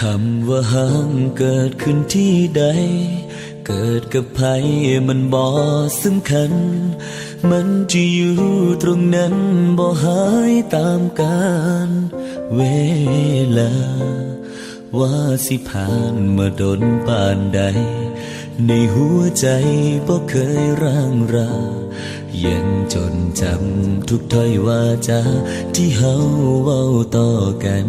คำว่าห้างเกิดขึ้นที่ใด เกิดกับใครมันบ่สำคัญ มันจะอยู่ตรงนั้นบ่หายตามกาลเวลา ว่าสิผ่านมาดนป่านใด ในหัวใจบ่เคยร่างรายังจนจำทุกถ้อยวาจาที่เฮาเว้าต่อกัน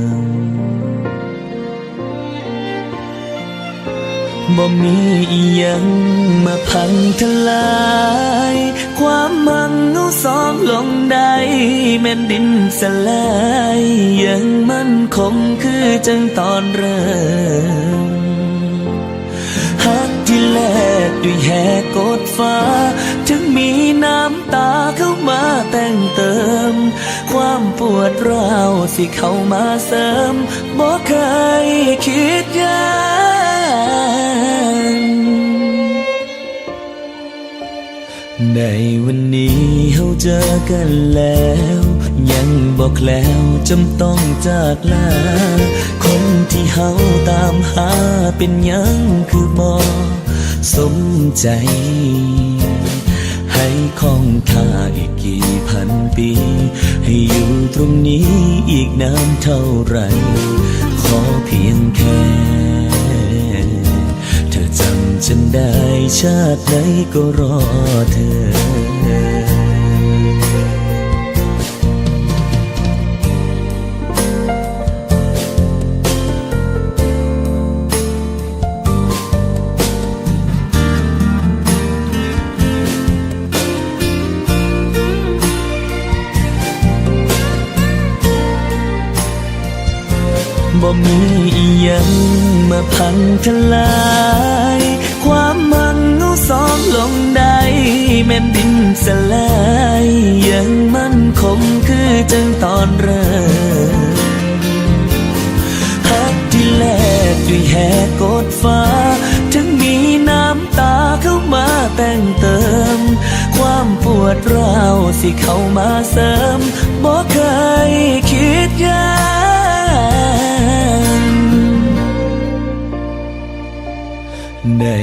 บ่มีอีหยังมาพังทลาย ความมังเอาสองลงได้แม่นดินสลายยังมั่นคงคือจังตอนเริ่มฮักที่แลกด้วยแหกกดฟ้า ถึงมีน้ำตาเข้ามาแต่งเติม ความปวดร้าวสิเข้ามาเสริมบ่เคย ในวันนี้เฮาเจอกันแล้ว ยังบอกแล้วจำต้องจากลา คนที่เฮาตามหาเป็นยังคือบ่สมใจ ให้คองค่าอีกกี่พันปี ให้อยู่ตรงนี้อีกนานเท่าไหรขอเพียงแค่ ชาติไหนก็รอเธอ บ่มีอีหยังมาพังทลาย มคงคือจังตอนเริ่มฮักที่แลกด้วยแหกกดฟ้า ถึงมีน้ำตาเข้ามาแต่งเติม ความปวดร้าวสิเข้ามาเสริมบ่เคยคิดยา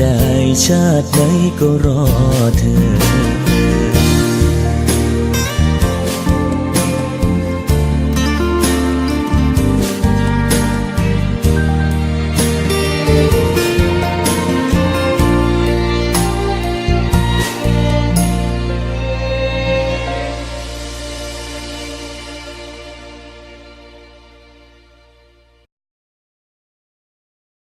ได้ชาติไหนก็รอเธอ